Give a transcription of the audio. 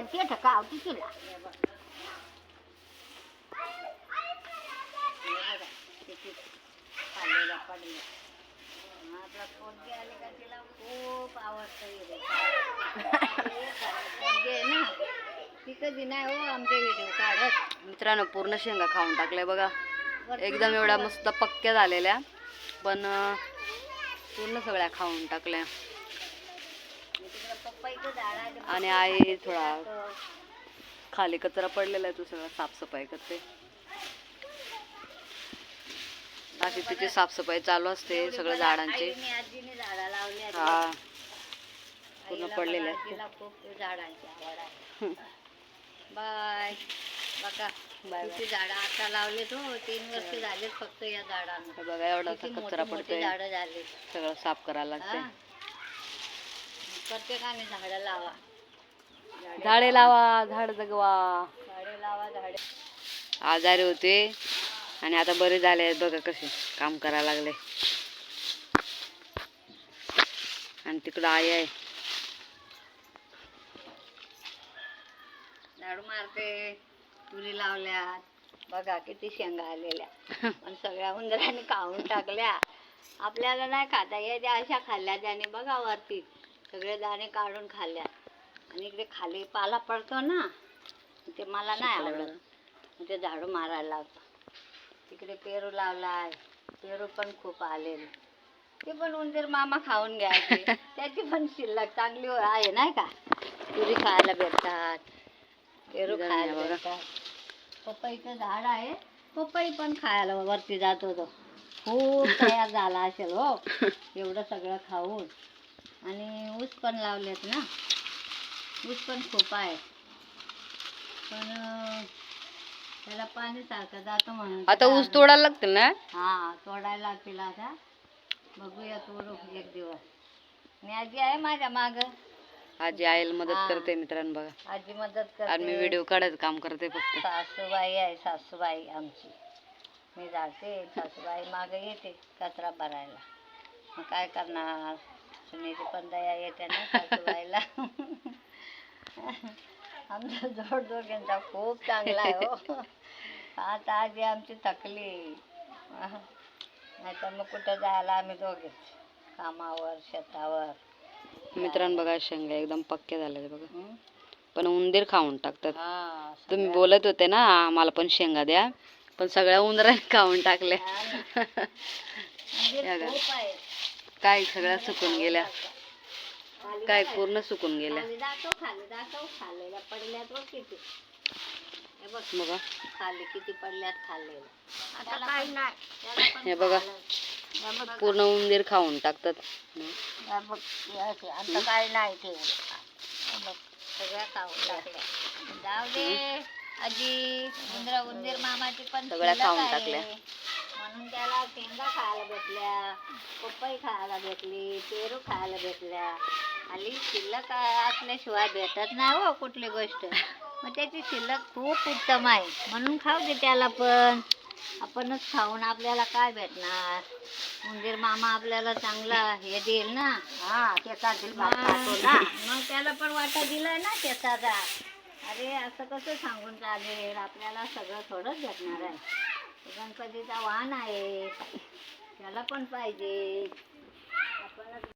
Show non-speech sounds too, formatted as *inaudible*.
आणि ते ठका आवती तिला आपला का तिला खूप आवडतं ना ती कधी नाही हो आमचे व्हिडिओ काढत मित्रांनो पूर्ण शेंगा खाऊन टाकल्या बघा. एकदम एवढ्या मस्त पक्क्या झालेल्या पण पूर्ण सगळ्या खाऊन टाकल्या तिकडं पपईचं झाड आहे ते आणि आई थोडा तो. खाली कचरा पडलेला आहे तो सगळा साफसफाई करते. अशी तिची साफसफाई चालू असते सगळ्या झाडांची. लावली. हा. पूर्ण पडलेले बाय. बघा झाडं आता लावलेत हो. तीन वर्ष झालेत फक्त या झाडांना. बघा एवढा कचरा पडतोय. झाडं झाली सगळं साफ करायला लागतंय. प्रत्येकाने झाडं लावा. झाडे लावा झाड जगवा. झाडे लावा झाडे. आजारी होते आणि आता बरे झाले आहेत बघा कसे काम करायला लागले. आणि तिकडं आई आहे. झाडू मारते तुरी लावल्यात. बघा किती शेंगा आलेल्या. *laughs* पण सगळ्या उंदराने खाऊन टाकल्या. आपल्याला नाही खाता येत त्या अशा खाल्ल्या त्याने बघा वरती. सगळे दाणे काढून खाल्ल्या आणि इकडे खाली पाला पडतो ना ते मला नाही आवडत. ते झाडू मारायला लावतो. तिकडे पेरू लावलाय. पेरू पण खूप आलेले. ते पण उंदीर मामा खाऊन घ्यायचे. *laughs* त्याची पण शिल्लक चांगली आहे नाही का? तुरी खायला भेटतात. पेरू. खायला भेटतात. पपईचं झाड आहे. पपई पण खायला वरती जात होतो. खूप *laughs* तयार झाला असेल हो. *laughs* एवढं सगळं खाऊन. आणि पण लावलेत ना. ऊस पण खूप आहे. पण त्याला पाणी सारखं जातं म्हणून आता ऊस तोडायला लागतील ना? हा तोडायला लागतील आता. बघूया तोडू एक दिवस. मी आजी आहे माझ्या माग. आजी आईला मदत. करते मित्रांनो बघा. आजी मदत आणि मी करते व्हिडिओ काढायचं काम करते फक्त. सासूबाई आहे सासूबाई आमची. मी जाते सासूबाई मागे येते कचरा भरायला. मग काय करणार? सुनेची पण दया येते ना सासूबाईला. आमचा जोड दोघांचा खूप चांगला आहे हो. आता आजी आमची थकली. नाही तर मग कुठं जायला आम्ही दोघेच. कामावर शेतावर. मित्रांनो बघा शेंगा एकदम पक्क्या झाल्या बघा. हं? पण उंदीर खाऊन टाकतात. हा तुम्ही सगळ्या- बोलत होते ना मला पण शेंगा द्या. पण सगळ्या उंदराने खाऊन टाकल्या. हा. खूप काय सगळ्या सुकून गेल्या. काय. पूर्ण सुकून गेल्या. बघ किती. हे बघ बघा. खाली किती पडल्यात खाल्लेल्या. हे बघा. पूर्ण उंदीर खाऊन टाकतात. बघ, असे. आता काही नाही बघ, सगळ्या खाऊन टाकल्या. जाऊ दे. आजी उंदरा उंदीर मामाची पण सगळ्या खाऊन. टाकल्या. म्हणून त्याला शेंगा खायला भेटल्या पपई खायला भेटली पेरू खायला भेटल्या. आणि शिल्लक असल्याशिवाय भेटत नाही हो कुठली गोष्ट. मग त्याची शिल्लक खूप उत्तम आहे. म्हणून खाऊ दे त्याला पण. आपणच खाऊन आपल्याला काय भेटणार? उंदीर मामा आपल्याला चांगला हे देईल ना? हा त्याचा मग त्याला पण वाटा दिलाय ना त्याचा अरे असं कसं सांगून चालेल आपल्याला सगळं थोडंच भेटणार आहे. गणपतीचा वाहन आहे. त्याला पण पाहिजे. आपण